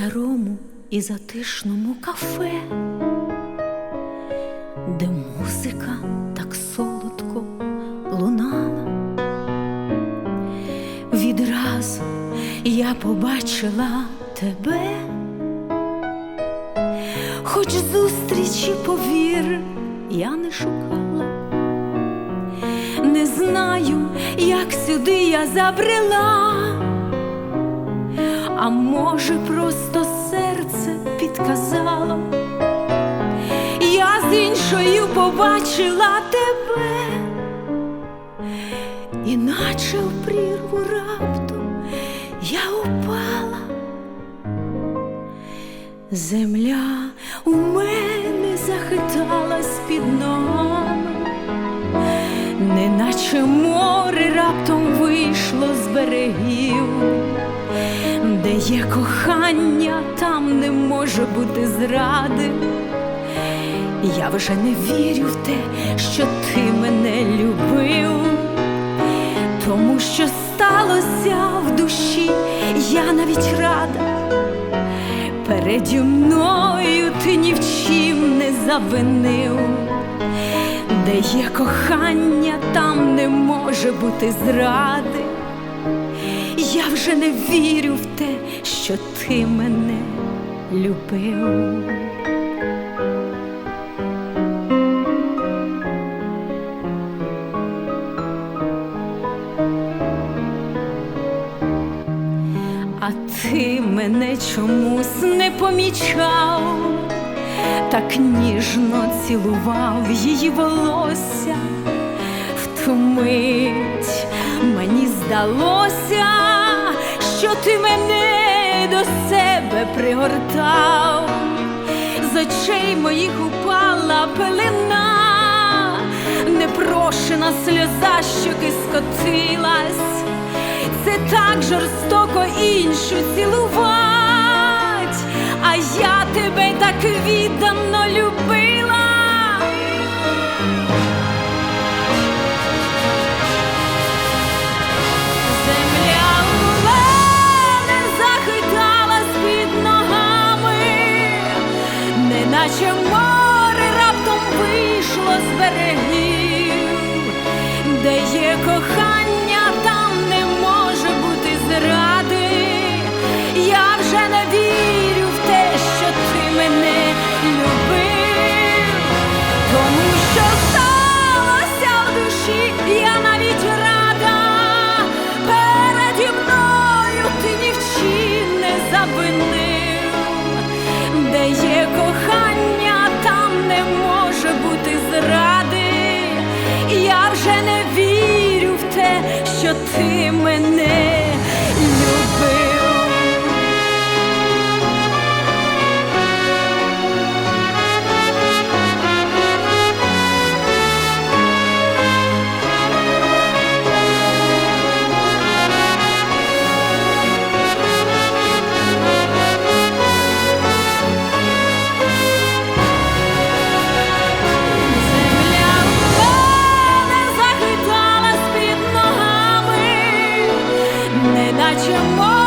старому і затишному кафе, де музика так солодко лунала. Відразу я побачила тебе, хоч зустрічі, повір, я не шукала, не знаю, як сюди я забрела, а може, просто серце підказало, я з іншою побачила тебе, іначе в прірву раптом я упала. Земля у мене захиталась під ногами, неначе море раптом вийшло з берегів, є кохання, там не може бути зради. Я вже не вірю в те, що ти мене любив, тому що сталося в душі, я навіть рада. Переді мною ти ні в чим не завинив, де є кохання, там не може бути зради. Вже не вірю в те, що ти мене любив. А ти мене чомусь не помічав, так ніжно цілував її волосся, в ту мить мені здалося, ти мене до себе пригортав, з очей моїх упала пелена, непрошена сльоза, щоки скотилась це так жорстоко іншу цілувать, а я тебе так віддано любила. Кохання, що ти мене. 爱，欠我。